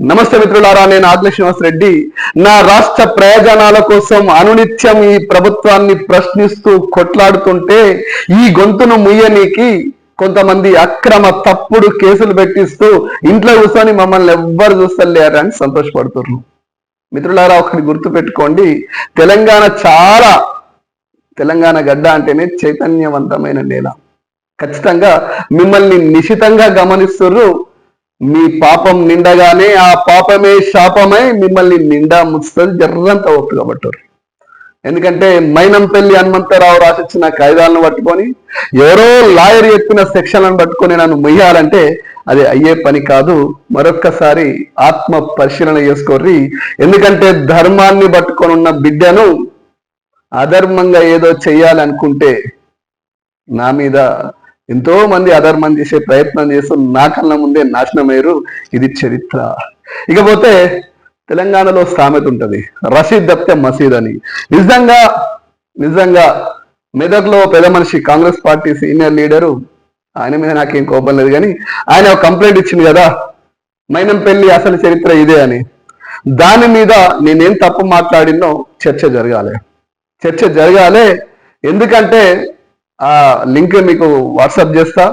నమస్తే మిత్రులారా నేను ఆగ్ల రెడ్డి. నా రాష్ట్ర ప్రయోజనాల కోసం అనునిత్యం ఈ ప్రభుత్వాన్ని ప్రశ్నిస్తూ కొట్లాడుతుంటే ఈ గొంతును ముయ్యనీకి కొంతమంది అక్రమ తప్పుడు కేసులు పెట్టిస్తూ ఇంట్లో కూర్చొని మమ్మల్ని ఎవ్వరు చూస్తలేరు అని సంతోషపడుతున్నారు. మిత్రులారా ఒకటి గుర్తు పెట్టుకోండి తెలంగాణ చాలా తెలంగాణ గడ్డ అంటేనే చైతన్యవంతమైన నేల. ఖచ్చితంగా మిమ్మల్ని నిశితంగా గమనిస్తున్నారు. మీ పాపం నిండగానే ఆ పాపమే శాపమై మిమ్మల్ని నిండా ముచ్చుతుంది జర్రంత ఒప్పు కాబట్టారు ఎందుకంటే మైనంపల్లి హనుమంతరావు రాసిచ్చిన కాయిదాలను పట్టుకొని ఎవరో లాయర్ చెప్పిన సెక్షన్లను పట్టుకొని నన్ను మొయ్యాలంటే అది అయ్యే పని కాదు. మరొక్కసారి ఆత్మ పరిశీలన చేసుకోర్రి. ఎందుకంటే ధర్మాన్ని పట్టుకొని ఉన్న బిడ్డను అధర్మంగా ఏదో చెయ్యాలనుకుంటే నా మీద ఎంతో మంది అధర్మం చేసే ప్రయత్నం చేస్తూ నా కళ్ళ ముందే నాశనమయ్యారు. ఇది చరిత్ర. ఇకపోతే తెలంగాణలో సామెత ఉంటుంది. రషీద్ దప్తే మసీద్ అని. నిజంగా నిజంగా మెదక్లో పెద్ద మనిషి కాంగ్రెస్ పార్టీ సీనియర్ లీడరు ఆయన మీద నాకేం కోపం లేదు కానీ ఆయన ఒక కంప్లైంట్ ఇచ్చింది కదా మైనంపల్లి అసలు చరిత్ర ఇదే అని. దాని మీద నేనేం తప్పు మాట్లాడినో చర్చ జరగాలి. చర్చ జరగాలి. ఎందుకంటే ఆ లింక్ మీకు వాట్సాప్ చేస్తా.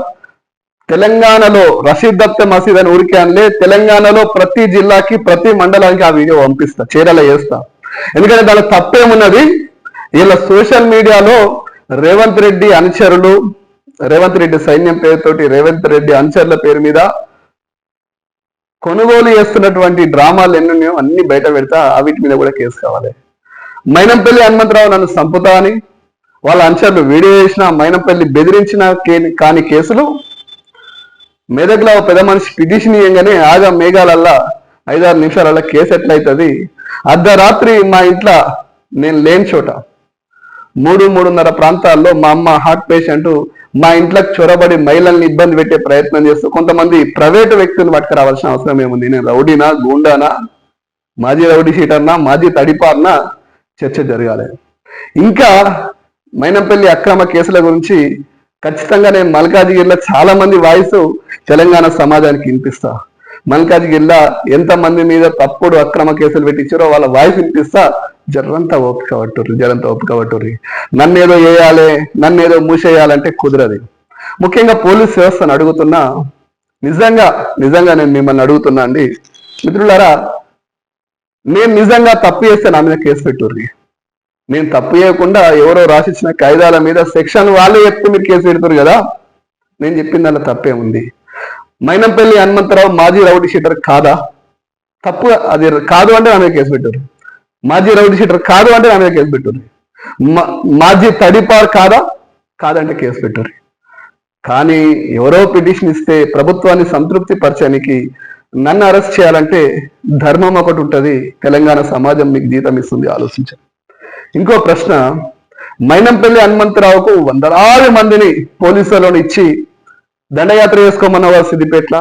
తెలంగాణలో రషీద్ దత్త మసీద్ అని ఊరికే అనలే. తెలంగాణలో ప్రతి జిల్లాకి ప్రతి మండలానికి ఆ వీడియో పంపిస్తా. చీరలో చేస్తా. ఎందుకంటే దాని తప్పేమున్నది? వీళ్ళ సోషల్ మీడియాలో రేవంత్ రెడ్డి అనుచరులు రేవంత్ రెడ్డి సైన్యం పేరుతోటి రేవంత్ రెడ్డి అనుచరుల పేరు మీద కొనుగోలు చేస్తున్నటువంటి డ్రామాలు ఎన్ని అన్ని బయట పెడతా. వీటి మీద కూడా కేసు కావాలి. మైనంపల్లి హనుమంతరావు నన్ను సంపుతా అని వాళ్ళ అనుచరులు వీడియో చేసిన మైనంపల్లి బెదిరించిన కే- కాని కేసులు మెదక్లో పెద్ద మనిషి పిటిషన్ ఆగా మేఘాలల్లా ఐదారు నిమిషాలల్లా కేసు ఎట్లయితుంది? అర్ధరాత్రి మా ఇంట్లో నేను లేని చోట మూడు మూడున్నర ప్రాంతాల్లో మా అమ్మ హార్ట్ పేషెంట్ మా ఇంట్లోకి చొరబడి మహిళల్ని ఇబ్బంది పెట్టే ప్రయత్నం చేస్తూ కొంతమంది ప్రైవేటు పట్టుకు పట్టుకురావాల్సిన అవసరం ఏముంది? నేను రౌడీనా గూండానా? మాజీ రౌడీ షీటర్నా? మాజీ తడిపార్నా? చర్చ జరగాలి. ఇంకా మైనంపల్లి అక్రమ కేసుల గురించి ఖచ్చితంగా నేను మల్కాజిగిరిలో చాలా మంది వాయిస్ తెలంగాణ సమాజానికి వినిపిస్తా. మల్కాజిగిరిలో ఎంత మంది మీద తప్పుడు అక్రమ కేసులు పెట్టించారో వాళ్ళ వాయిస్ వినిపిస్తా. జరంతా ఓపిక పట్టుర్రి జరంతా ఓపిక పట్టుర్రి. నన్ను ఏదో వేయాలి నన్ను ఏదో మూసేయాలంటే కుదరదు. ముఖ్యంగా పోలీస్ వ్యవస్థను అడుగుతున్నా. నిజంగా నిజంగా నేను మిమ్మల్ని అడుగుతున్నా అండి. మిత్రులారా నేను నిజంగా తప్పు చేస్తే నా మీద కేసు పెట్టుర్రి. నేను తప్పు చేయకుండా ఎవరో రాసిచ్చిన కాయిదాల మీద సెక్షన్ వాళ్ళే చెప్తే మీరు కేసు పెడతారు కదా? నేను చెప్పిన దానిలో తప్పే ఉంది మైనంపల్లి హనుమంతరావు మాజీ రౌడీ షీటర్ కాదా? తప్పు అది కాదు అంటే నా మీద కేసు పెట్టారు. మాజీ రౌడీ షీటర్ కాదు అంటే నా మీద కేసు పెట్టారు. మాజీ తడిపార్ కాదా? కాదంటే కేసు పెట్టారు. కానీ ఎవరో పిటిషన్ ఇస్తే ప్రభుత్వాన్ని సంతృప్తి పరచడానికి నన్ను అరెస్ట్ చేయాలంటే ధర్మం ఒకటి ఉంటుంది. తెలంగాణ సమాజం మీకు జీతం ఇస్తుంది ఆలోచించండి. ఇంకో ప్రశ్న మైనంపల్లి హనుమంతరావుకు వందలాది మందిని పోలీసులను ఇచ్చి దండయాత్ర చేసుకోమన్నవారు సిద్దిపేట్ల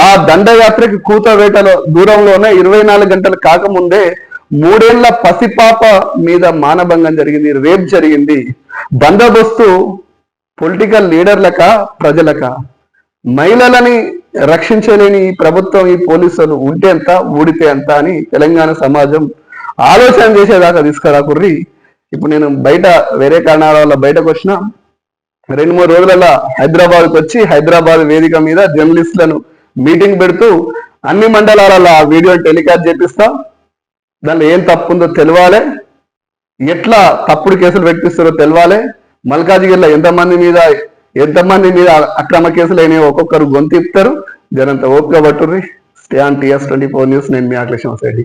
ఆ దండయాత్రకి కూతవేటలో దూరంలోనే ఇరవై నాలుగు గంటలు కాకముందే మూడేళ్ళ పసిపాప మీద మానభంగం జరిగింది రేప్ జరిగింది. బందోబస్తు పొలిటికల్ లీడర్లక ప్రజలక? మహిళలని రక్షించలేని ఈ ప్రభుత్వం ఈ పోలీసులు ఉంటే ఎంత ఊడితే ఎంత అని తెలంగాణ సమాజం ఆలోచన చేసేదాకా తీసుకురాకుర్రి ఇప్పుడు నేను బయట వేరే కారణాల వల్ల బయటకు వచ్చిన రెండు మూడు రోజులలో హైదరాబాద్కి వచ్చి హైదరాబాద్ వేదిక మీద జర్నలిస్టులను మీటింగ్ పెడుతూ అన్ని మండలాలలో ఆ వీడియో టెలికాస్ట్ చేపిస్తా. దానిలో ఏం తప్పు ఉందో తెలవాలి. ఎట్లా తప్పుడు కేసులు పెట్టిస్తారో తెలవాలి. మల్కాజిగిరిలో ఎంతమంది మీద ఎంతమంది మీద అక్రమ కేసులు అయినాయో ఒక్కొక్కరు గొంతిప్తారు జరంత ఓపిక పట్టుర్రి. Stay on TS twenty four news నేను మీ అఖిలేష్ రెడ్డి